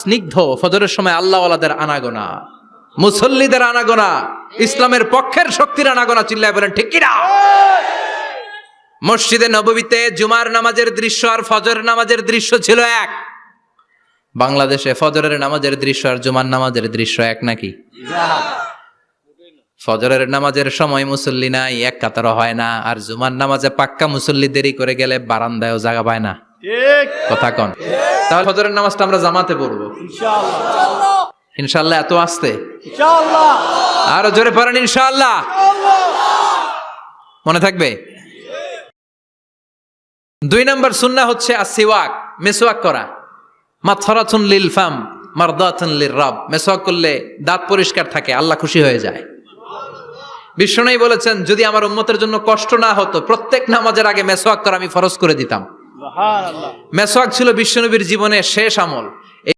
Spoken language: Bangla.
স্নিগ্ধ ফজরের সময় আল্লাহওয়ালাদের আনাগোনা, মুসল্লিদের আনাগোনা, ইসলামের পক্ষের শক্তির আনাগোনা চিল্লায় বলেন, ঠিক মসজিদে নববীতে জুমার নামাজের দৃশ্য আর ফজরের নামাজের দৃশ্য ছিল এক। বাংলাদেশে ফজরের নামাজের দৃশ্য আর জুমার নামাজের দৃশ্য এক নাকি? ফজরের নামাজের সময় মুসল্লি নাই, এক কাতার হয় না, আর জুমার নামাজে পাক্কা মুসল্লি দেরি করে গেলে বারান্দায়ও জায়গা পায় না। কথা কন। তাহলে ফজরের নামাজটা আমরা জামাতে পড়ব। ইনশাল্লাহ এত আসতে? আরও জোরে পড়েন ইনশাআল্লাহ। মনে থাকবে? দুই নম্বর সুন্না হচ্ছে আসিওয়াক মেসওয়াক করা। মাথরাতুন লিল ফাম মারদাতুন লির রব। মেসওয়াক করলে দাঁত পরিষ্কার থাকে আল্লাহ খুশি হয়ে যায়। বিষ্ণুই বলেছেন যদি আমার উন্মতের জন্য কষ্ট না হতো প্রত্যেক নামাজের আগে মেসওয়াক করা আমি ফরজ করে দিতাম। মেসওয়াক ছিল বিশ্বনবীর জীবনের শেষ আমল।